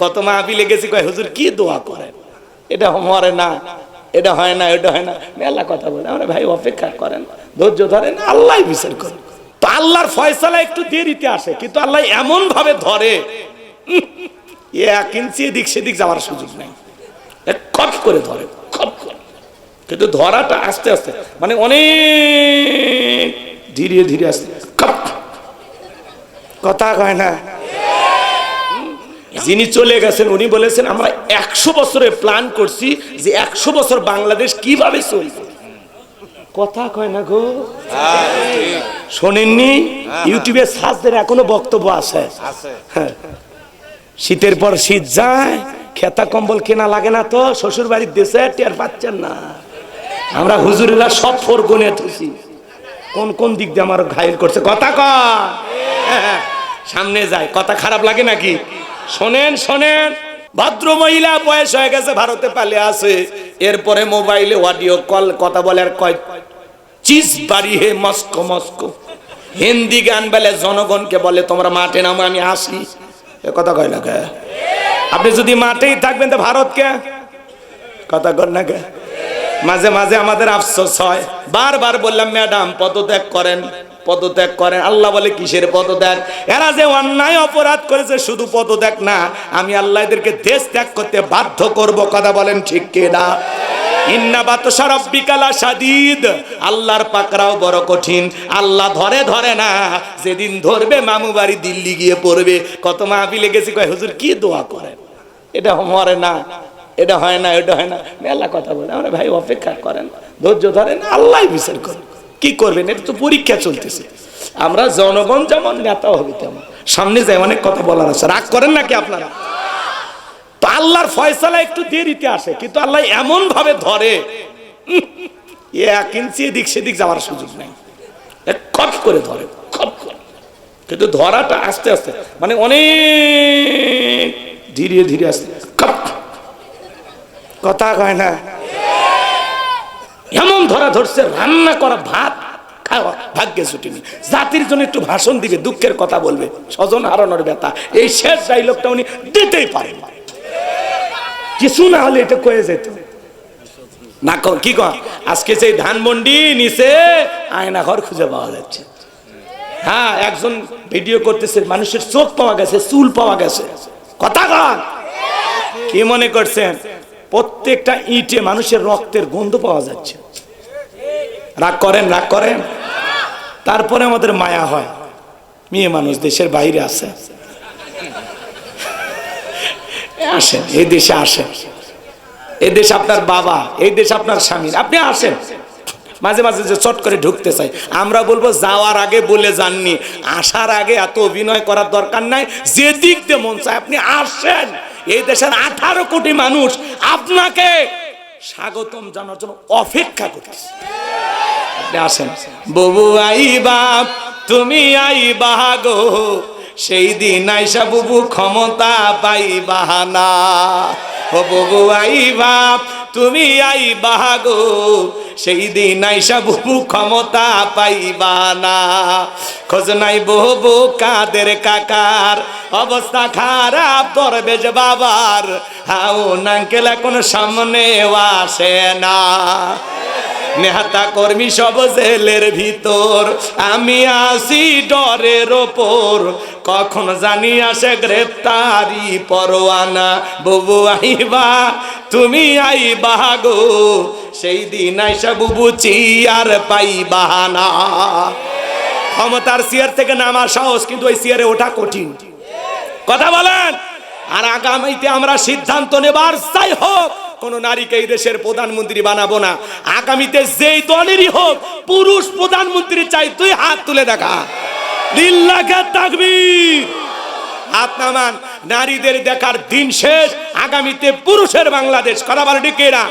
কত মা মাহফিলে গেছি, কয়, হুজুর কি দোয়া করেন? এটা মরে না, এটা হয় না এটা হয় না। মেলা কথা বলে, আমরা ভাই অপেক্ষা করেন, ধৈর্য ধরেন, আল্লাহ বিচার করেন। তো আল্লাহর ফয়সালা একটু দেরিতে আসে, কিন্তু আল্লাহ এমন ভাবে ধরে এক ইঞ্চি এদিক সেদিক যাওয়ার সুযোগ নাই। খপ করে ধরে, খপ করে। কিন্তু ধরাটা আস্তে আস্তে মানে অনেক ধীরে ধীরে আস্তে খপ। কথা কয় না যিনি চলে গেছেন উনি বলেছেন আমরা একশো বছরে প্ল্যান করছি যে একশো বছর বাংলাদেশ কীভাবে চলবে। কথা কয় না গো? শোনেননি? ইউটিউবে সাজদের এখনও বক্তব্য আছে। হ্যাঁ। শীতের পর শীত যায় খেতা কম্বল কেনা লাগে না তো শ্বশুর বাড়ির দেশে টের পাচ্ছেন না। আমরা হুজুরেরা সব ফোর গুনে থুছি কোন কোন দিক দিয়ে আমার ঘায়ল করছে? কথা কয়। হ্যাঁ, সামনে যায়। কথা খারাপ লাগে নাকি? শোনেন শোনেন। ভদ্র মহিলা বয়স হয়ে গেছে, ভারতে পালে আছে। এরপরে মোবাইলে অডিও কল, কথা বলে আর কয় চিজ বাড়ি হে, মস্কো মস্কো। হিন্দি গান বলে জনগণকে বলে, তোমরা মাঠে নামো, আমি আসি। এ কথা কয় না কে? আপনি যদি মাঠেই থাকবেন তো ভারতকে? কথা কর না কে? মাঝে মাঝে আমাদের আফসোস হয়। বারবার বললাম, ম্যাডাম, পদত্যাগ করেন। পদত্যাগ করেন। আল্লাহ বলে, কিসের পদত্যাগ? এরা যে অন্যায় অপরাধ করেছে, শুধু পদত্যাগ না, আমি আল্লাহ এদেরকে দেশ ত্যাগ করতে বাধ্য করব। কথা বলেন ঠিক রব্বিকালা সাদিদ আল্লাহর পাকরাও বড় কঠিন। আল্লাহ ধরে ধরে না, যেদিন ধরবে মামু বাড়ি দিল্লি গিয়ে পড়বে। কত মাহফিলে গেছি, কয়, হুজুর, কি দোয়া করেন? এটা মরে না, এটা হয় না, এটা হয় না। মেলা কথা বলে। আমরা ভাই, অপেক্ষা করেন। ধৈর্য ধরেন, আল্লাহ বিচার করেন কি করবেন? এটা তো পরীক্ষা চলতেছে। আমরা জনগণ যেমন নেতা হবে তেমন। সামনে যাই অনেক কথা বলার আছে। রাগ করেন নাকি আপনারা? তো আল্লাহর ফয়সালা একটু দেরিতে আসে, কিন্তু আল্লাহ এমন ভাবে ধরে। এক ইঞ্চি এদিক সেদিক যাওয়ার সুযোগ নাই। খপ করে ধরে, খপ করে। কিন্তু ধরাটা আস্তে আস্তে মানে অনেক ধীরে ধীরে আস্তে, খপ। কথা কয় না? এমন ধরা ধরছে, রান্না করা ভাত, খাওয়া ভাগ্যে ছুটিনি জাতির জন্য একটু ভাষণ দিবে, দুঃখের কথা বলবে। স্বজন হারানোর ব্যথা। এই শেষ ডাইলগটা উনি দিতেই পারেন। না। কিছু না হলে এটা কয়ে যেত। না ক- কি কয় আজকে সেই ধানমন্ডি নিচে আয়না ঘর খুঁজে পাওয়া যাচ্ছে। হ্যাঁ একজন ভিডিও করতেছে, মানুষের চোখ পাওয়া গেছে, চুল পাওয়া গেছে। কথা কি মনে করছেন? প্রত্যেকটা ইটে মানুষের রক্তের গন্ধ পাওয়া যাচ্ছে। রাগ করেন রাগ করেন। তারপরে আমাদের মায়া হয়। মেয়ে মানুষ দেশের বাইরে আছে। আসেন, এই দেশে আসেন। এই দেশ আপনার বাবা, এই দেশ আপনার স্বামী। আপনি আসেন। মাঝে মাঝে যে চট করে ঢুকতে চাই। আমরা বলব, যাওয়ার আগে বলে যাননি। আসার আগে এত অভিনয় করার দরকার নাই। যে দিক দিয়ে মন চায় আপনি আসেন। এই দেশের আঠারো কোটি মানুষ আপনাকে স্বাগতম জানার জন্য অপেক্ষা আপনি আসেন। ববু আই বাপ তুমি আই বাহাগো সেই দিন আইসা বুবু ক্ষমতা পাই বাহানা ও ববু আই বাপ তুমি আই বাহাগো, সেই দিন আইসা বুবু ক্ষমতা পাইবা না। খোঁজ নাই বহু কাদের কাকার, অবস্থা খারাপ দরবেজ বাবার। হাও নাঙ্কেল এখন সামনে আসে না। নেহাতা কর্মী সব জেলের ভিতর, আমি আসি ডরের ওপর। কখন জানি আসে গ্রেপ্তারি পরোয়ানা। বুবু আইবা, তুমি আইবা গো সেই দিন আইসা বুবু চিয়ার পাই বাহানা ক্ষমতার চেয়ার থেকে নামা সাহস কিন্তু ওই চেয়ারে ওঠা কঠিন। কথা বলেন? আর আগামীতে আমরা সিদ্ধান্ত নেবার চাই হোক, কোন নারীকে এই দেশের প্রধানমন্ত্রী বানাবো না। আগামীতে যেই দলেরই হোক, পুরুষ প্রধানমন্ত্রী চাই তুই হাত তুলে দেখা। লিল্লাকে তাকবীর। হাত নামান, নারীদের দেখার দিন শেষ, আগামীতে পুরুষের বাংলাদেশ, কথা বলে ডিকেরা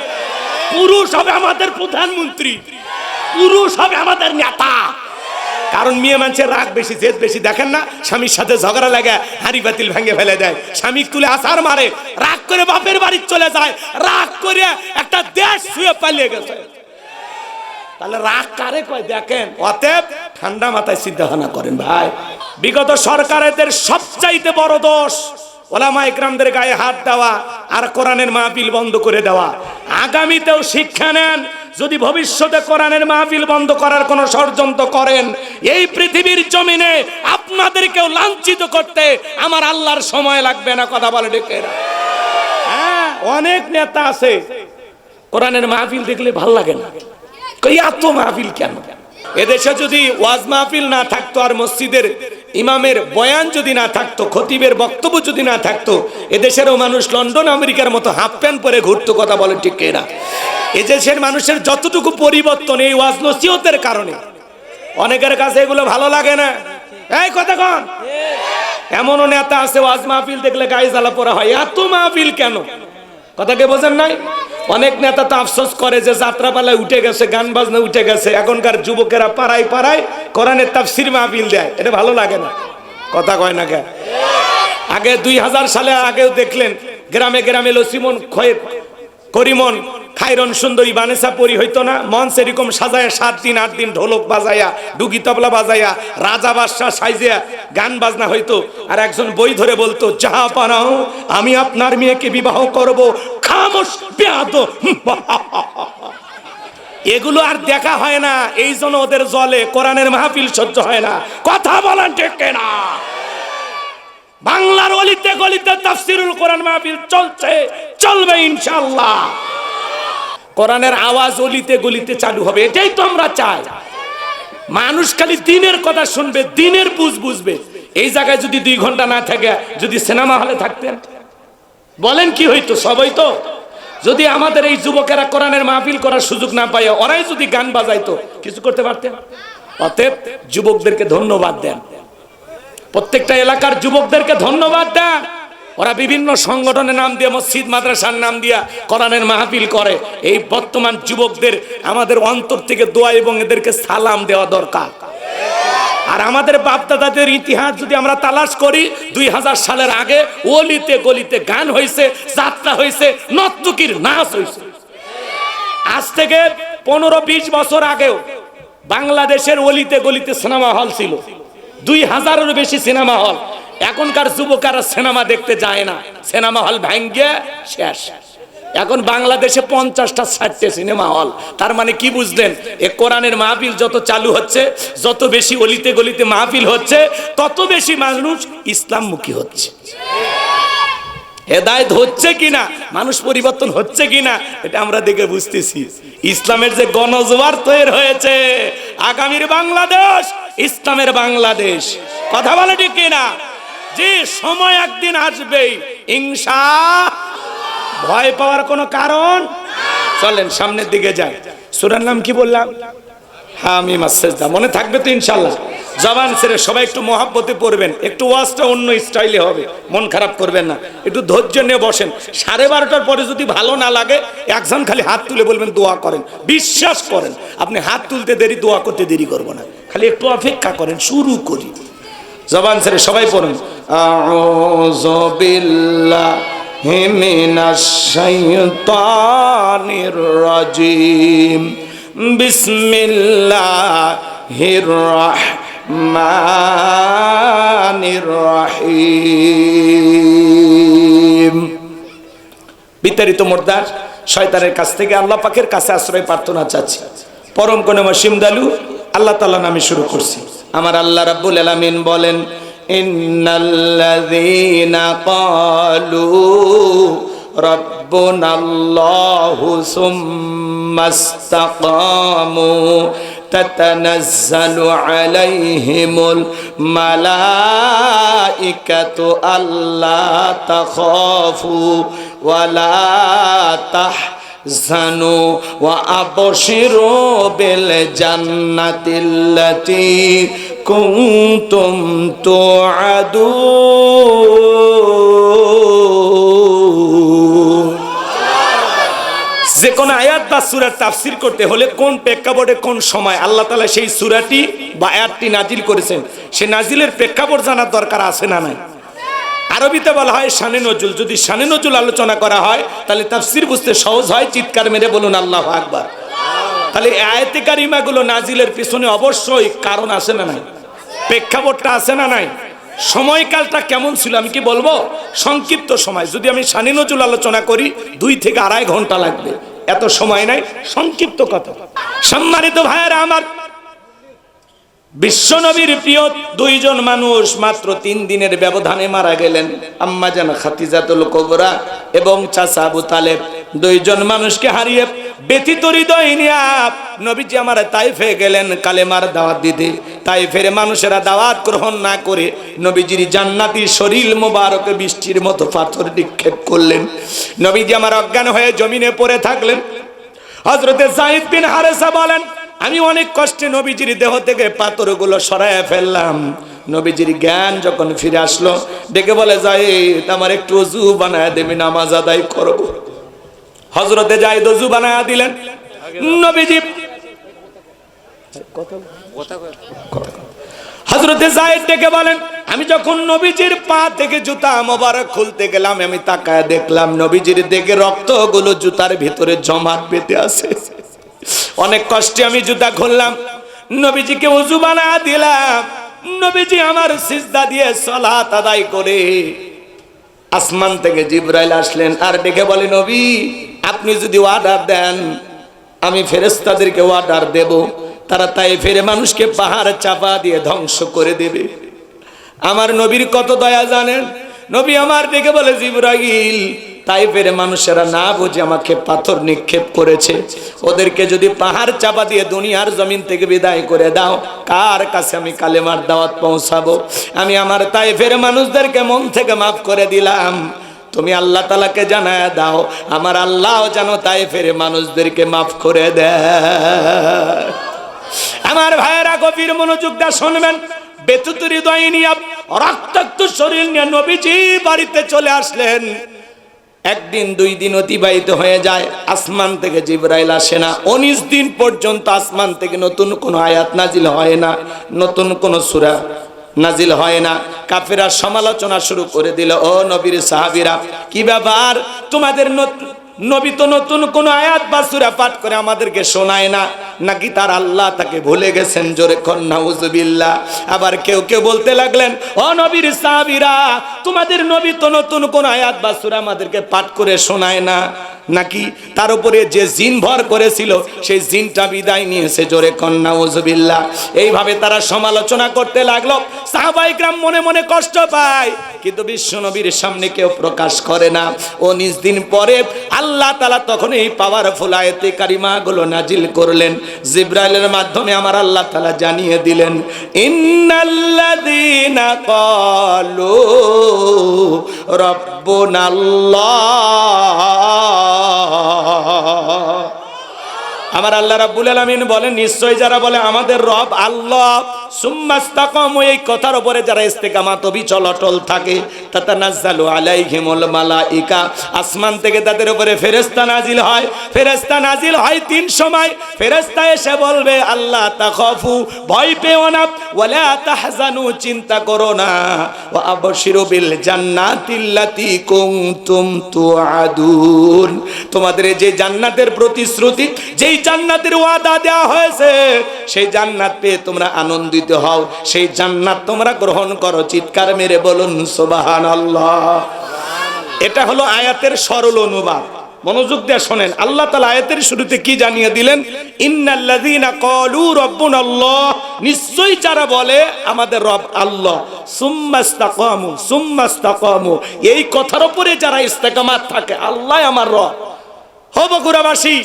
পুরুষ হবে আমাদের প্রধানমন্ত্রী, পুরুষ হবে আমাদের নেতা। কারণ মেয়ে মানুষের রাগ বেশি, জেদ বেশি, দেখেন না? স্বামীর সাথে ঝগড়া লাগে, হাড়ি বাতিল ভেঙে ফেলে দেয়। স্বামী তুলে আসার মারে, রাগ করে বাপের বাড়ি চলে যায়, রাগ করে একটা দেশ শুয়ে পালিয়ে গেছে। তাহলে রাগ কারে কয়? দেখেন, অতএব ঠান্ডা মাথায় চিন্তা করেন ভাই। বিগত সরকারেদের সবচাইতে বড় দোষ ওলামা ইকরামদের গায়ে হাত দেওয়া আর কোরআনের মাহফিল বন্ধ করে দেওয়া। আগামীতেও শিক্ষা নেন, যদি ভবিষ্যতে কোরআনের মাহফিল বন্ধ করার কোনো ষড়যন্ত্র করেন, এই পৃথিবীর জমিনে আপনাদেরকেও লাঞ্ছিত করতে আমার আল্লাহর সময় লাগবে না, কথা বলে ডেকে হ্যাঁ অনেক নেতা আছে, কোরআনের মাহফিল দেখলে ভালো লাগে না। এত মাহফিল কেন? এদেশে যদি ওয়াজ মাহফিল না থাকতো আর মসজিদের ইমামের বয়ান যদি না থাকতো, খতিবের বক্তব্য যদি না থাকতো, এদেশেরও মানুষ লন্ডন, আমেরিকার মতো হাফ প্যান্ট পরে ঘুরতো, কথা বলে ঠিক না? এদেশের মানুষের যতটুকু পরিবর্তন এই ওয়াজ নসিহতের কারণে, অনেকের কাছে এগুলো ভালো লাগে না। এই কথা কন। এমনও নেতা আছে, ওয়াজ মাহফিল দেখলে গায়ে জ্বালা পড়া হয়। এত মাহফিল কেন? কথাকে বোঝেন নাই? অনেক নেতা তো আফসোস করে যে যাত্রাপালায় উঠে গেছে, গান বাজনা উঠে গেছে। এখনকার যুবকেরা পাড়ায় পাড়ায় কোরআনের তাফসির মাহফিল দেয়। এটা ভালো লাগে না। কথা কয় না কে? আগে দুই হাজার সালে আগেও দেখলেন, গ্রামে গ্রামে লসিমন খয়ে করিমন খাইরন সুন্দরী বানেসা পরি হইতো না মঞ্চ এরকম সাজায় সাত দিন, আট দিন ঢোলক বাজাইয়া ডুগি তবলা বাজাইয়া রাজা বাদশাহ সাইজিয়া গান বাজনা হইতো। আর একজন বই ধরে বলতো, যাহা পানাও আমি আপনার মেয়েকে বিবাহ করব। খামোশ, বেয়াদ এগুলো আর দেখা হয় না, এই জন্য ওদের জলে কোরআনের মাহফিল সহ্য হয় না। কথা বলেন ঠিক না বাংলার অলিতে গলিতে তাফসিরুল কোরআন মাহফিল চলছে, চলবে ইনশাআল্লাহ। কোরআনের আওয়াজ অলিতে গলিতে চালু হবে, এটাই তো আমরা চাই। মানুষ খালি দিনের কথা শুনবে, দিনের বুঝ বুঝবে। এই জায়গায় যদি দুই ঘণ্টা না থাকে, যদি সিনেমা হলে থাকতেন। বলেন কি হইতো সবাই তো? যদি আমাদের এই যুবকেরা কোরআনের মাহফিল করার সুযোগ না পায়, ওরাই যদি গান বাজাইতো, কিছু করতে পারতেন? অতএব যুবকদেরকে ধন্যবাদ দেন। প্রত্যেকটা এলাকার যুবকদেরকে ধন্যবাদ দেন। ওরা বিভিন্ন সংগঠনের নাম দিয়ে, মসজিদ, মাদ্রাসার নাম দিয়া কোরআনের মাহফিল করে। এই বর্তমান যুবকদের আমাদের অন্তর থেকে দোয়া এবং এদেরকে সালাম দেওয়া দরকার। আর আমাদের বাপদাদাদের ইতিহাস যদি আমরা তালাশ করি, দুই হাজার সালের আগে অলিতে গলিতে গান হয়েছে যাত্রা হয়েছে নর্তকীর নাচ হয়েছে আজ থেকে পনেরো বিশ বছর আগেও বাংলাদেশের অলিতে গলিতে সিনেমা হল ছিল। দুই হাজারেরও বেশি সিনেমা হল। এখনকার যুবকারা সিনেমা দেখতে যায় না। সিনেমা হল ভাঙ্গে শেষ। এখন বাংলাদেশে পঞ্চাশটা, ষাটটে সিনেমা হল। তার মানে কি বুঝলেন? এ কোরআনের মাহফিল যত চালু হচ্ছে, যত বেশি অলিতে গলিতে মাহফিল হচ্ছে, তত বেশি মানুষ ইসলামমুখী হচ্ছে। হেদায়ত হচ্ছে কিনা মানুষ পরিবর্তন হচ্ছে কিনা এটা আমরা দেখে বুঝতেছি। ইসলামের যে গণজোয়ার তৈরি হয়েছে, আগামীর বাংলাদেশ, ইসলামের বাংলাদেশ। কথা বলে ঠিক কিনা? যে সময় একদিন আসবেই ইনশা ভয় পাওয়ার কোনো কারণ? চলেন সামনের দিকে যাই। সুরার নাম কি বললাম? হামিম আসেজদা মনে থাকবে তো ইনশাল্লাহ জবান ছেড়ে সবাই একটু মহাব্বতে পড়বেন। একটু ওয়াজটা অন্য স্টাইলে হবে। মন খারাপ করবেন না। একটু ধৈর্য নিয়ে বসেন। সাড়ে বারোটার পরে যদি ভালো না লাগে, একজন খালি হাত তুলে বলবেন, দোয়া করেন। বিশ্বাস করেন। আপনি হাত তুলতে দেরি, দোয়া করতে দেরি করব না। খালি একটু অপেক্ষা করেন, শুরু করি। জবান ছেড়ে সবাই পড়ুন। আউযু বিল্লাহি মিনাশ শাইতানির রাজিম। বিসমিল্লাহির বিতাড়িত মোর্দার, শয়তানের কাছ থেকে আল্লাহ পাকের কাছে আশ্রয় প্রার্থনা চাচ্ছি। পরম কোন মসিম দালু, আল্লাহ তাআলা নামে শুরু করছি। আমার আল্লাহ রাব্বুল আলামিন বলেন ইন্নাল্লাযীনা ক্বালু রাব্বুনাল্লাহু সুম্মাস্তাকামু تتنزل عليهم الملائكة ألا تخافوا ولا تحزنوا وأبشروا بالجنة التي كنتم توعدون যে কোন আয়াত বা সুরার তাফসির করতে হলে কোন প্রেক্ষাপটে কোন সময় আল্লাহ তালা সেই সুরাটি বা আয়াতটি নাজিল করেছেন সে নাজিলের প্রেক্ষাপট জানার দরকার আছে না নাই আরবিতে বলা হয় শানে নজুল যদি শানে নজুল আলোচনা করা হয় তাহলে তাফসির বুঝতে সহজ হয় চিৎকার মেরে বলুন আল্লাহ আকবার তাহলে আয়াতে কারিমাগুলো নাজিলের পিছনে অবশ্যই কারণ আছে না নাই প্রেক্ষাপটটা আছে না নাই? সময়কালটা কেমন ছিল আমি কি বলব? সংক্ষিপ্ত সময়। যদি আমি সানি নজরুল আলোচনা করি, দুই থেকে আড়াই ঘণ্টা লাগবে। এত সময় নাই, সংক্ষিপ্ত কথা। সম্মানিত ভাইয়েরা, আমার বিশ্বনবীর প্রিয় দুইজন মানুষ মাত্র তিন দিনের ব্যবধানে মারা গেলেন। আম্মা জান খাতিজাতুল কোবরা এবং চাচা আবু তালেব। দুইজন মানুষকে হারিয়ে ব্যথিত হৃদয় নিয়ে নবীজি আমার তাইফে গেলেন কালেমার দাওয়াত দিতে। তাইফের মানুষেরা দাওয়াত গ্রহণ না করে নবীজির জান্নাতি শরীর মোবারকে বৃষ্টির মতো পাথর নিক্ষেপ করলেন। নবীজি আমার অজ্ঞান হয়ে জমিনে পড়ে থাকলেন। হজরতে জাহিদ বিন হারেসা বলেন আমি অনেক কষ্টে নবীজির দেহ থেকে পাথরগুলো সরাইয়া ফেললাম। নবীজির জ্ঞান যখন ফিরে আসলো, ডেকে বলে, জাহিদ, আমার একটু অজু বানায় দেবে, নামাজ আদায় করব হজরতে জাহিদ অজু বানায় দিলেন। নবীজি হজরতে ডেকে বলেন, আমি যখন নবীজির পা থেকে জুতা মোবারক খুলতে গেলাম, আমি তাকায় দেখলাম নবীজির দেখে রক্তগুলো জুতার ভিতরে জমাট পেতে আছে। অনেক কষ্টে আমি জুতা খুললাম। নবীজিকে উজু বানা দিলাম। নবীজি আমার সিজদা দিয়ে সলাত আদায় করে। আসমান থেকে জিব্রাইল আসলেন আর ডেকে বলে, নবী, আপনি যদি অর্ডার দেন, আমি ফেরেস্তাদেরকে অর্ডার দেব। তারা তাই ফেরে মানুষকে পাহাড় চাপা দিয়ে ধ্বংস করে দেবে। আমার নবীর কত দয়া জানেন? নবী আমার ডেকে বলে, জিব্রাইল তাই ফেরে মানুষেরা না বুঝে আমাকে পাথর নিক্ষেপ করেছে। ওদেরকে যদি পাহাড় চাপা দিয়ে দুনিয়ার জমিন থেকে বিদায় করে দাও, কার কাছে আমি কালেমার দাওয়াত পৌঁছাবো? আমি আমার তাই ফেরে মানুষদেরকে মন থেকে মাফ করে দিলাম। তুমি আল্লাহ তালাকে জানায় দাও, আমার আল্লাহ যেন তাই ফেরে মানুষদেরকে মাফ করে দেয়। আমার ভাইয়েরা, গভীর মনোযোগ দা শুনবেন। বেতুত হৃদয় নিয়ে রক্তাক্ত শরীর নিয়ে নবীজি বাড়িতে চলে আসলেন। একদিন, দুই দিন অতিবাহিত হয়ে যায়, আসমান থেকে জিব্রাইল আসে না। উনিশ দিন পর্যন্ত আসমান থেকে নতুন কোনো আয়াত নাজিল হয় না, নতুন কোনো সুরা নাজিল হয় না। কাফেরা সমালোচনা শুরু করে দিল, ও নবীর সাহাবিরা, কি ব্যাপার? তোমাদের নতুন নবী তো নতুন কোন আয়াত বা সূরা পাঠ করে আমাদেরকে শোনায় না। নাকি তার আল্লাহ তাকে ভুলে গেছেন? জোরে কন্নাউজুবিল্লাহ আবার কেউ কেউ বলতে লাগলেন অ নবীর সাবিরা তোমাদের নবী তো নতুন কোন আয়াত বা সূরা আমাদেরকে পাঠ করে শোনায় না। নাকি তার উপরে যে জিন ভর করেছিল, সেই জিনটা বিদায় নিয়েছে জোরে কন্যা ওজবিল্লা এইভাবে তারা সমালোচনা করতে লাগল। সাহাবাইকরাম মনে মনে কষ্ট পায়, কিন্তু বিশ্ব নবীর সামনে কেউ প্রকাশ করে না। ও নিজ দিন পরে আল্লাহ তালা তখন এই পাওয়ারফুল আয়তে কারিমা গুলো নাজিল করলেন। জিব্রাইলের মাধ্যমে আমার আল্লাহ তালা জানিয়ে দিলেন, ইন্নাল্লাযীনা ক্বালু রাব্বুনাল্লাহ আল্লাহ আমার আল্লাহ রাব্বুল আলামিন বলেন, নিশ্চয় যারা বলে আমাদের রব আল্লাহ সুম্মাস্তাকাম এই কথার উপরে যারা ইস্তেকামাত বিচল অটল থাকে, তাতানাজ্জালু আলাইহিমুল মালাইকা, আসমান থেকে তাদের উপরে ফেরেশতা নাজিল হয়, ফেরেশতা নাজিল হয় তিন সময়, ফেরেশতা এসে বলবে, আল্লাহ তাখাফু, ভয় পেও না, ওয়ালা তাহজানু, চিন্তা করো না, ওয়া আবশিরু বিল জান্নাতিল্লাতি কুনতুম তুআদুন। তোমাদের যে জান্নাতের প্রতিশ্রুতি, যেই জান্নাতের ওয়াদা দেওয়া হয়েছে। সেই জান্নাত পেয়ে তোমরা আনন্দিত হও। সেই জান্নাত তোমরা গ্রহণ করো। চিৎকার মেরে বলুন, সুবহানাল্লাহ। এটা হলো আয়াতের সরল অনুবাদ। মনোযোগ দিয়ে শোনেন। আল্লাহ তালা আয়াতের শুরুতে কি জানিয়ে দিলেন? ইন্নাল্লাযীনা ক্বালু রাব্বুনাল্লাহ। নিশ্চয়ই যারা বলে, আমাদের রব আল্লাহ। সুম্মাস্তাকামু সুম্মাস্তাকামু এই কথার উপরে যারা ইস্তেকামাত থাকে, আল্লাহ আমার রব। হো বগুড়াবাসী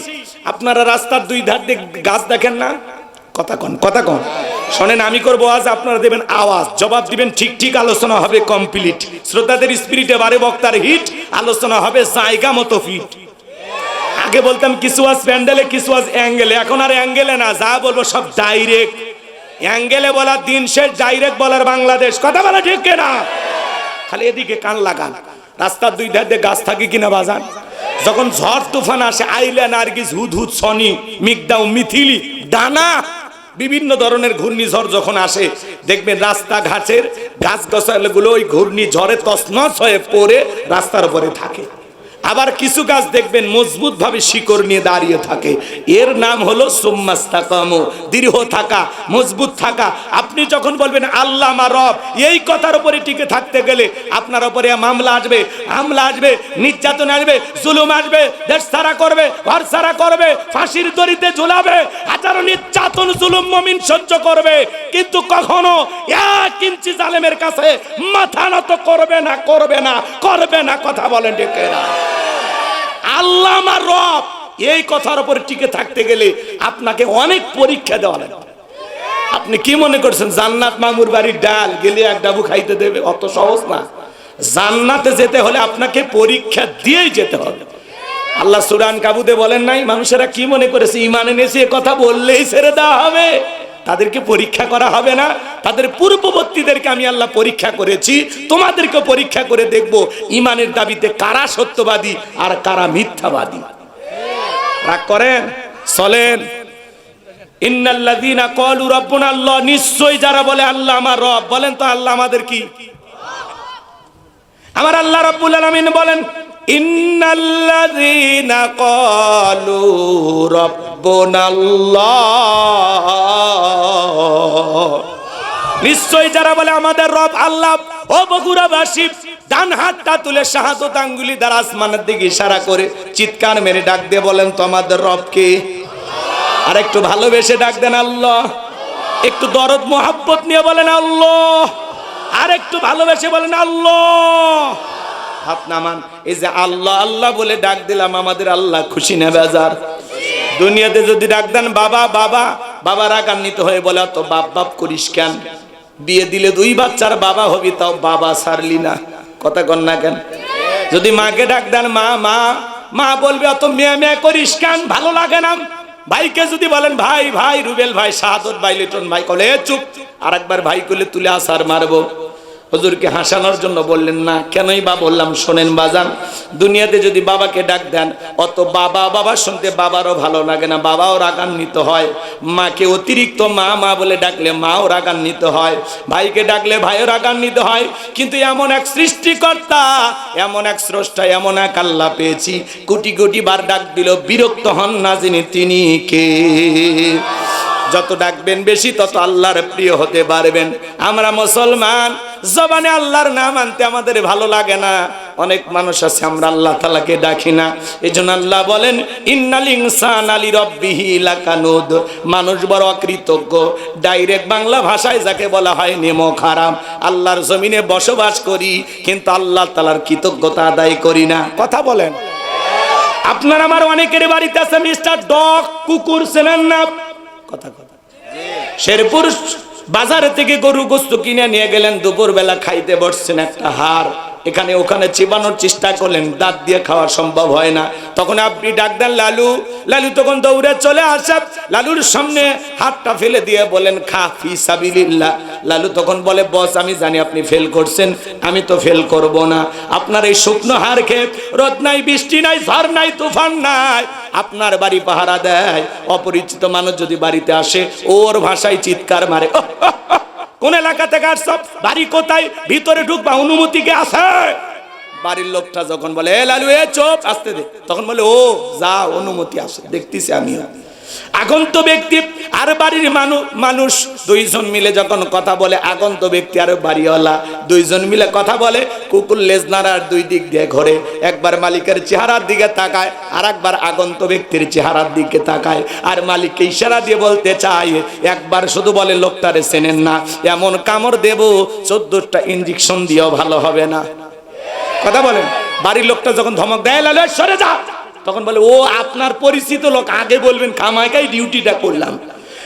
আপনারা রাস্তার দুই ধার দিয়ে গাছ দেখেন না? কথা কন কথা কন। শোনেন, আমি করব আজ, আপনারা দেবেন আওয়াজ। জবাব দিবেন, ঠিক ঠিক আলোচনা হবে কমপ্লিট শ্রোতাদের স্পিরিটে বারে বক্তার হিট, আলোচনা হবে জায়গা মতো ফিট আগে বলতাম, কিছু আজ প্যান্ডেলে, কিছু আজ অ্যাঙ্গেলে। এখন আর অ্যাঙ্গেলে না, যা বলব সব ডাইরেক্ট অ্যাঙ্গেলে বলার দিন শেষ ডাইরেক্ট বলার বাংলাদেশ। কথা বলা ঠিক না খালি এদিকে কান লাগান। রাস্তার দুই ধার গাছ থাকে কিনা বাজান যখন ঝড় তুফান আসে, আইলা, নার্গিস হুদ হুদ সনি মিগদাও মিথিলি, ডানা, বিভিন্ন ধরনের ঘূর্ণিঝড় যখন আসে, দেখবেন রাস্তাঘাটের গাছ গাছগুলো ওই ঘূর্ণিঝড়ে তছনছ হয়ে পড়ে রাস্তার উপরে থাকে। আবার কিছু গাছ দেখবেন মজবুত ভাবে শিকড় নিয়ে দাঁড়িয়ে থাকে। এর নাম হলো সোম্মাস্তাকামো। দৃঢ় থাকা, মজবুত থাকা। আপনি যখন বলবেন, আল্লাহ মা রব, এই কথার উপরে টিকে থাকতে গেলে আপনার উপরে মামলা আসবে, হামলা আসবে, নির্যাতন আসবে, জুলুম আসবে দেশ ছাড়া করবে ঘর ছাড়া করবে, ফাঁসির দড়িতে ঝুলাবে, হাজারো নির্যাতন, জুলুম, মমিন সহ্য করবে। কিন্তু কখনো এক ইঞ্চি জালেমের কাছে মাথা নত করবে না করবে না করবে না, কথা বলেন ডেকে না আল্লাহ আমার রব। এই কথার উপর টিকে থাকতে গেলে আপনাকে অনেক পরীক্ষা দেওয়া লাগবে। আপনি কি মনে করছেন, জান্নাত মামুর বাড়ির ডাল গেলে এক ডাবু খাইতে দেবে? অত সহজ না। জান্নাতে যেতে হলে আপনাকে পরীক্ষা দিয়েই যেতে হবে। আল্লাহ সুরান কাবুতে বলেন নাই, মানুষেরা কি মনে করেছে? ইমান এনেছে কথা বললেই ছেড়ে দেওয়া হবে। তাদেরকে পরীক্ষা করা হবে না। তাদের পূর্ববর্তীদেরকে আমি আল্লাহ পরীক্ষা করেছি। তোমাদেরকে পরীক্ষা করে দেখব ইমানের দাবিতে কারা সত্যবাদী আর কারা মিথ্যাবাদী। রাগ করেন? চলেন। ইন্নাল্লাযীনা ক্বালু রাব্বুনা আল্লাহ, নিশ্চয়ই যারা বলে আল্লাহ আমার রব, বলেন তো আল্লাহ আমাদের কি? আমার আল্লাহ রাব্বুল আলামিন বলেন, ইন্নাল্লাযীনা ক্বালু রাব্বুনা আল্লাহ নিশ্চয়ই যারা বলে, আমাদের রব আল্লাহ, ও বগুড়াবাসী, ডান হাতটা তুলে শাহাদত আঙ্গুলি দ্বারা আসমানের দিকে ইশারা করে চিৎকার মেরে ডাক দিয়ে বলেন তো আমাদের রবকে আর একটু ভালোবেসে ডাক দেন, আল্লাহ। একটু দরদ, মোহাব্বত নিয়ে বলেন, আল্লাহ। আর একটু ভালোবেসে বলেন, আল্লাহ! হাত এই যে আল্লাহ আল্লাহ বলে ডাক দিলাম, আমাদের আল্লাহ খুশি না বেজার। দুনিয়াতে যদি ডাক দেন, বাবা বাবা! বাবা রাগান্বিত হয়ে বলে তো বাপ বাপ করিস কেন? বিয়ে দিলে দুই বাচ্চার বাবা হবি, তাও বাবা সারলি না। কথা কন না কেন? যদি মাকে ডাক দেন, মা মা মা বলবে অত মেয়ে মেয়ে করিস কেন? ভালো লাগে না। ভাইকে যদি বলেন, ভাই ভাই, রুবেল ভাই শাহাদত ভাই, লিটন ভাই, কলে চুপ। আর একবার ভাই কলে তুলে আসার মারবো। হুজুরকে হাসানোর জন্য বললেন, না, কেনই বা বললাম, শোনেন বাজান, দুনিয়াতে যদি বাবাকে ডাক দেন, অত বাবা বাবা শুনতে বাবারও ভালো লাগে না, বাবাও রাগান্বিত হয়। মাকে অতিরিক্ত মা মা বলে ডাকলে মাও রাগান্বিত হয়, ভাইকে ডাকলে ভাইও রাগান্বিত হয়। কিন্তু এমন এক সৃষ্টিকর্তা, এমন এক স্রষ্টা, এমন এক আল্লাহ পেয়েছি। কোটি কোটি বার ডাক দিল, বিরক্ত হন না যিনি, তিনি কে? যত ডাকবেন বেশি, তত আল্লাহর প্রিয় হতে পারবেন। আমরা মুসলমান, জবানে আল্লাহর নাম আনতে আমাদের ভালো লাগে না। অনেক মানুষ আছে, আমরা আল্লাহ তালাকে ডাকি না। এই জন্য আল্লাহ বলেন, ইন্নাল ইনসান আলী রব্বিহি লাকানুদ। মানুষ বড় অকৃতজ্ঞ। ডাইরেক্ট বাংলা ভাষায় যাকে বলা হয় নেমো খারাপ। আল্লাহর জমিনে বসবাস করি, কিন্তু আল্লাহ তালার কৃতজ্ঞতা আদায় করি না। কথা বলেন। আপনার আমার অনেকের বাড়িতে আছে, মিস্টার ডগ, কুকুর চেনেন না কথা কথা। শেরপুর বাজার থেকে গরু গোস্ত কিনে নিয়ে গেলেন দুপুর বেলা খাইতে বসছেন একটা হার এখানে ওখানে চিবানোর চেষ্টা করলেন দাঁত দিয়ে খাওয়া সম্ভব হয় না। তখন আপনি ডাক দেন লালু। লালু তখন দৌড়ে চলে আসে। লালুর সামনে হাতটা ফেলে দিয়ে বলেন খা ফি সাবিলিল্লাহ। লালু তখন বলে বস আমি জানি আপনি ফেল করছেন। আমি তো ফেল করব না। আপনার এই শুকনো হার খেয়ে রোদ নাই বৃষ্টি নাই ঝড় নাই তুফান নাই আপনার বাড়ি পাহারা দেয়। অপরিচিত মানুষ যদি বাড়িতে আসে ওর ভাষায় চিৎকার মারে। "ওহ, ওহ, ওহ, কোন এলাকা থেকে আসছ বাড়ি কোথায়, ভিতরে ঢুকবা, অনুমতি কে আছে? বাড়ির লোকটা যখন বলে, এ লালু, এ চোপ, আসতে দে। তখন বলে, ও, যা, অনুমতি আসে। দেখতেছি আমিও। আগন্ত ব্যক্তি আর বাড়ির মানুষ মানুষ দুইজন মিলে যখন কথা বলে, আগন্ত ব্যক্তি আর বাড়িওয়ালা দুইজন মিলে কথা বলে, কুকুর লেজ নাড়ার দুই দিক দিয়ে ঘোরে। একবার মালিকের চেহারার দিকে তাকায় আর একবার আগন্ত ব্যক্তির চেহারার দিকে তাকায়। আর মালিককে ইশারা দিয়ে বলতে চায়, একবার শুধু বলে, লোকটারে চেনেন না, এমন কামড় দেব, চোদ্দটা ইঞ্জেকশন দিয়েও ভালো হবে না। কথা বলেন। বাড়ির লোকটা যখন ধমক দেয়, লালে, সরে যা। তখন বলে, ও, আপনার পরিচিত লোক, আগে বলবেন, কামাইকাই ডিউটিটা করলাম।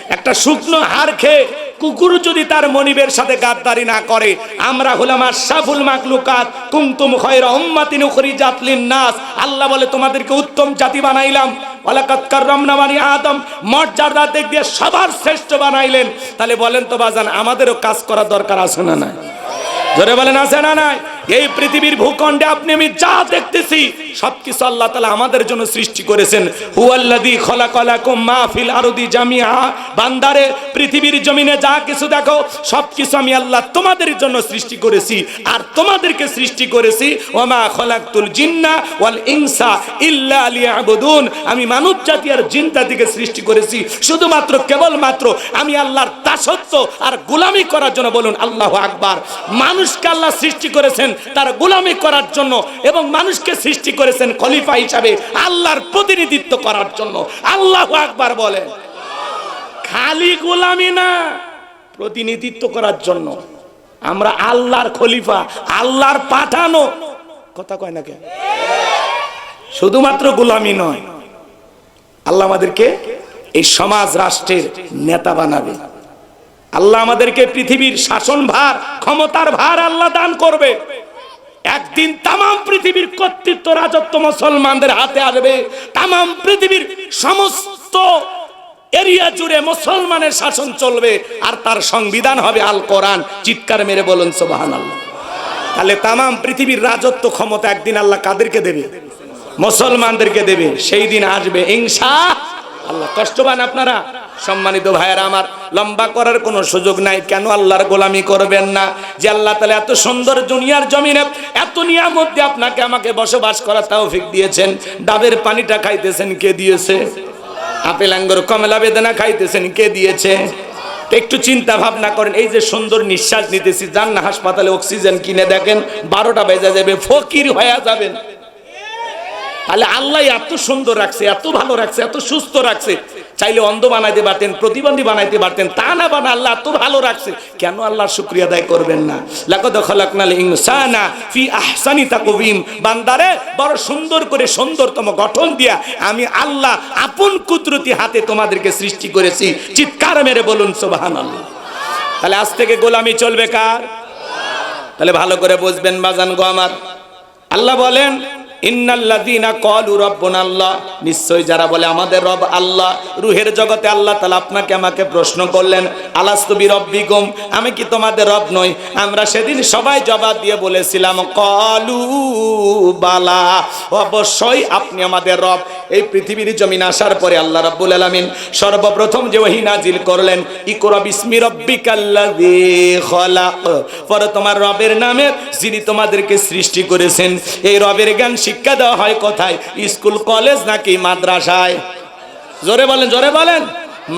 একটা শুকনো হার খেয়ে কুকুর যদি তার মনিবের সাথে গাদ্দারি না করে, আমরা হলাম আশাফুল মাকলুকাত কুমতুম খয়রা উম্মাতিন উখরিজাত লিন-নাস। আল্লাহ বলে, তোমাদেরকে উত্তম জাতি বানাইলাম। ওয়ালাকাত কাররামনা আদম, মর্যাদা দিক দিয়ে সবার শ্রেষ্ঠ বানাইলেন। তাহলে বলেন তো, বাজান, আমাদেরও কাজ করার দরকার আছে না নাই? জোরে বলেন, আছে না নাই? এই পৃথিবীর ভূখণ্ডে আপনি, আমি যা দেখতেছি, সবকিছু আল্লাহ তালা আমাদের জন্য সৃষ্টি করেছেন। হুয়াল্লাদি খলাকলাকুম মাহফিল আরদি জামিয়া বান্দারে, পৃথিবীর জমিনে যা কিছু দেখো, সবকিছু আমি আল্লাহ তোমাদের জন্য সৃষ্টি করেছি, আর তোমাদেরকে সৃষ্টি করেছি, ওমা খলাকতুল জিন্না ওয়াল ইনসা ইল্লা লিয়াবুদুন। আমি মানব জাতি আর জিন জাতিকে সৃষ্টি করেছি, শুধুমাত্র, কেবলমাত্র আমি আল্লাহর দাসত্ব আর গোলামি করার জন্য বলুন আল্লাহ আকবার। মানুষকে আল্লাহ সৃষ্টি করেছেন তার গোলামি করার জন্য এবং মানুষকে সৃষ্টি করেছেন খলিফা হিসাবে আল্লাহর প্রতিনিধিত্ব করার জন্য। আল্লাহ আকবার বলেন। খালি গোলামি না, প্রতিনিধিত্ব করার জন্য। আমরা আল্লাহর খলিফা, আল্লাহর পাঠানো। কথা কয় না কেন শুধুমাত্র গোলামি নয়। আল্লাহ আমাদেরকে এই সমাজ রাষ্ট্রের নেতা বানাবে। আল্লাহ আমাদেরকে পৃথিবীর শাসন ভার ক্ষমতার ভার আল্লাহ দান করবে। একদিন তাম পৃথিবীর কর্তৃত্ব রাজত্ব মুসলমানদের হাতে আসবে। তাম পৃথিবীর সমস্ত এরিয়া জুড়ে মুসলমানের শাসন চলবে আর তার সংবিধান হবে আল কোরআন। চিৎকার মেরে বলুন সোবাহান আল্লাহ তাহলে তাম পৃথিবীর রাজত্ব ক্ষমতা একদিন আল্লাহ কাদেরকে দেবে? মুসলমানদেরকে দেবে। সেই দিন আসবে ইনসা আল্লাহ। কষ্টবান আপনারা? সম্মানিত ভাইয়েরা আমার, লম্বা করার কোনো সুযোগ নাই। কেন আল্লাহর গোলামি করবেন না? যে আল্লাহ তাহলে এত সুন্দর দুনিয়ার জমিনে, এত নিয়ামত দিয়ে আপনাকে আমাকে বসবাস করার তৌফিক দিয়েছেন। ডাবের পানিটা খাইতেছেন, কে দিয়েছে? আপেল, আঙ্গুর, কমলা বেদনা খাইতেছেন, কে দিয়েছে? একটু চিন্তা ভাবনা করেন, এই যে সুন্দর নিঃশ্বাস নিতেছি যান না হাসপাতালে অক্সিজেন কিনে দেখেন, বারোটা বেজা যাবে, ফকির হয়ে যাবেন। তাহলে আল্লাহ এত সুন্দর রাখছে, এত ভালো রাখছে, এত সুস্থ রাখছে। চাইলে অন্ধ বানাইতে পারতেন, প্রতিবন্ধী বানাইতে পারতেন, তা না বানা আল্লাহ এত ভালো রাখছে। কেন আল্লাহর শুক্রিয়া আদায় করবেন না? লাকদ খলাকনাল ইনসানা ফি আহসানি তাকওয়িম। বান্দারে বড় সুন্দর করে সুন্দরতম গঠন দিয়া আমি আল্লাহ আপন কুদরতি হাতে তোমাদেরকে সৃষ্টি করেছি। চিৎকার মেরে বলুন, সুবহানাল্লাহ। তাহলে আজ থেকে গোলামি চলবে কার? তাহলে ভালো করে বুঝবেন, বাজান গো আমার। আল্লাহ বলেন জগতে আল্লাহ আপনাকে আমাকে প্রশ্ন করলেন, আলাস্তু বিরব্বিকুম, আমি কি তোমাদের রব নই? আমরা সেদিন সবাই জবাব দিয়ে বলেছিলাম কলু বালা। অবশ্যই আপনি আমাদের রব। এই পৃথিবীর জমিন আসার পরে আল্লাহ রাব্বুল আলামিন সর্বপ্রথম যে ওহী নাজিল করলেন, ইকরা বিসমি রাব্বিকাল্লাযী খলাক। পরে তোমার রবের নামে যিনি তোমাদেরকে সৃষ্টি করেছেন, এই রবের জ্ঞান শিক্ষা দেওয়া হয় কোথায়? স্কুল, কলেজ নাকি মাদ্রাসায়? জোরে বলেন জোরে বলেন।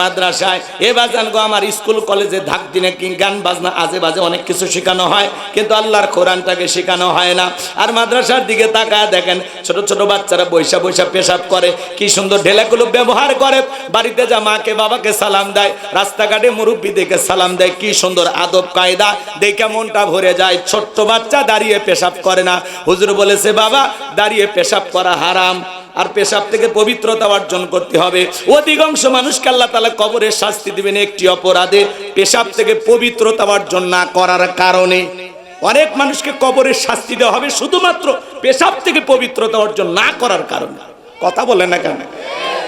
মাদ্রাসায়। এ বাজান গো, আমার স্কুল, কলেজে ধাক দিনে কি গান বাজনা, আজে বাজে অনেক কিছু শেখানো হয়, কিন্তু আল্লাহর কোরআনটাকে শেখানো হয় না। আর মাদ্রাসার দিকে তাকায় দেখেন, ছোট ছোট বাচ্চারা বৈশা বৈশা পেশাব করে, কি সুন্দর ঢেলাগুলো ব্যবহার করে। বাড়িতে যা মাকে, বাবাকে সালাম দেয়, রাস্তাঘাটে মুরব্বী দেখে সালাম দেয়, কি সুন্দর আদব কায়দা, দেখে মনটা ভরে যায়, ছোট্ট বাচ্চা দাঁড়িয়ে পেশাব করে না। হুজুর বলেছে, বাবা, দাঁড়িয়ে পেশাব করা হারাম। আর পেশাব থেকে পবিত্রতা অর্জন করতে হবে। অধিকাংশ মানুষকে আল্লাহ তালা কবরের শাস্তি দিবেন একটি অপরাধে, পেশাব থেকে পবিত্রতা অর্জন না করার কারণে। অনেক মানুষকে কবরের শাস্তি দেওয়া হবে শুধুমাত্র পেশাব থেকে পবিত্রতা অর্জন না করার কারণে। কথা বলে না কেন?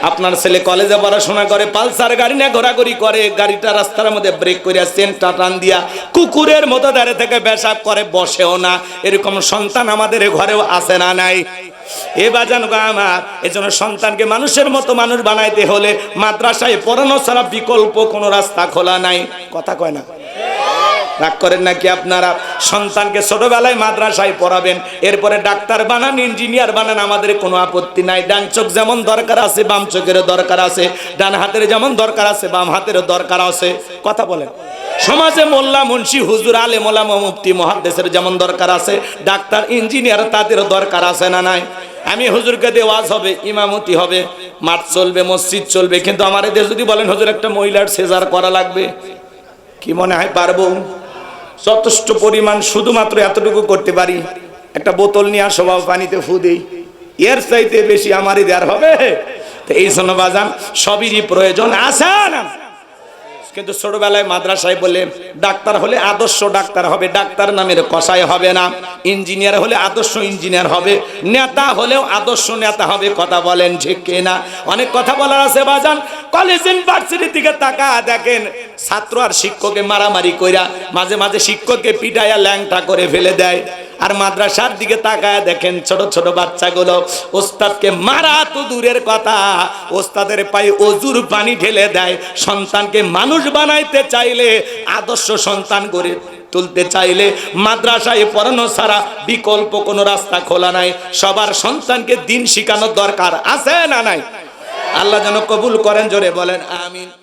আপনার ছেলে কলেজে পড়াশোনা করে, পালসার গাড়ি না ঘোরাঘুরি করে, গাড়িটা রাস্তার মধ্যে ব্রেক করে সেন্টার টান দিয়া কুকুরের মতো দাঁড়িয়ে থেকে পেশাব করে, বসেও না। এরকম সন্তান আমাদের ঘরেও আসে না নাই। এ বাজান আমার, এজন্য সন্তানকে মানুষের মতো মানুষ বানাইতে হলে মাদ্রাসায় পড়ানো ছাড়া বিকল্প কোনো রাস্তা খোলা নাই। কথা কয় না। রাগ করেন নাকি আপনারা? সন্তানকে ছোটবেলায় মাদ্রাসায় পড়াবেন, এরপরে ডাক্তার বানান, ইঞ্জিনিয়ার বানান, আমাদের কোনো আপত্তি নাই। ডান চোখ যেমন দরকার আছে, বাম চোখেরও দরকার আছে। ডান হাতের যেমন দরকার আছে, বাম হাতেরও দরকার আছে। কথা বলেন। সমাজে মোল্লা মুন্সি, হুজুর, আলে মোলা মুফতি মহাদেশের যেমন দরকার আছে, ডাক্তার, ইঞ্জিনিয়ার, তাদেরও দরকার আছে না নাই? আমি হুজুরকে দিয়ে ওয়াজ হবে, ইমামতি হবে, মাঠ চলবে, মসজিদ চলবে, কিন্তু আমার এদের যদি বলেন, হুজুর, একটা মহিলার সেজার করা লাগবে? কি মনে হয় পারব? যথেষ্ট পরিমাণ শুধুমাত্র এতটুকু করতে পারি। একটা বোতল নিয়ে আসো বাবা, পানিতে ফু দিই। এর চাইতে বেশি আমারই দেওয়ার হবে। তো এই জন্য বাজান, সবেরই প্রয়োজন আছে না? কিন্তু ছোটবেলায় মাদ্রাসায় বলে, ডাক্তার হলে আদর্শ ডাক্তার হবে, ডাক্তার নামের কষাই হবে না। ইঞ্জিনিয়ার হলে আদর্শ ইঞ্জিনিয়ার হবে, নেতা হলেও আদর্শ নেতা হবে। কথা বলেন ঠিক না অনেক কথা বলার আছে বাজান। কলেজ ইউনিভার্সিটির দিকে তাকা দেখেন, ছাত্র আর শিক্ষককে মারামারি কইরা মাঝে মাঝে শিক্ষককে পিটাইয়া ল্যাংটা করে ফেলে দেয়। আর মাদ্রাসার দিকে তাকায় দেখেন ছোট ছোট বাচ্চাগুলো ওস্তাদকে মারা তো দূরের কথা। ওস্তাদের পায়ে অজুর পানি ঢেলে দেয়। সন্তানকে মানুষ বানাইতে চাইলে, আদর্শ সন্তান গড়ে তুলতে চাইলে মাদ্রাসায় পড়ানো ছাড়া বিকল্প কোনো রাস্তা খোলা নাই। সবার সন্তানকে দিন শিখানোর দরকার আছে না নাই? আল্লাহ যেন কবুল করেন, জোরে বলেন, আমিন।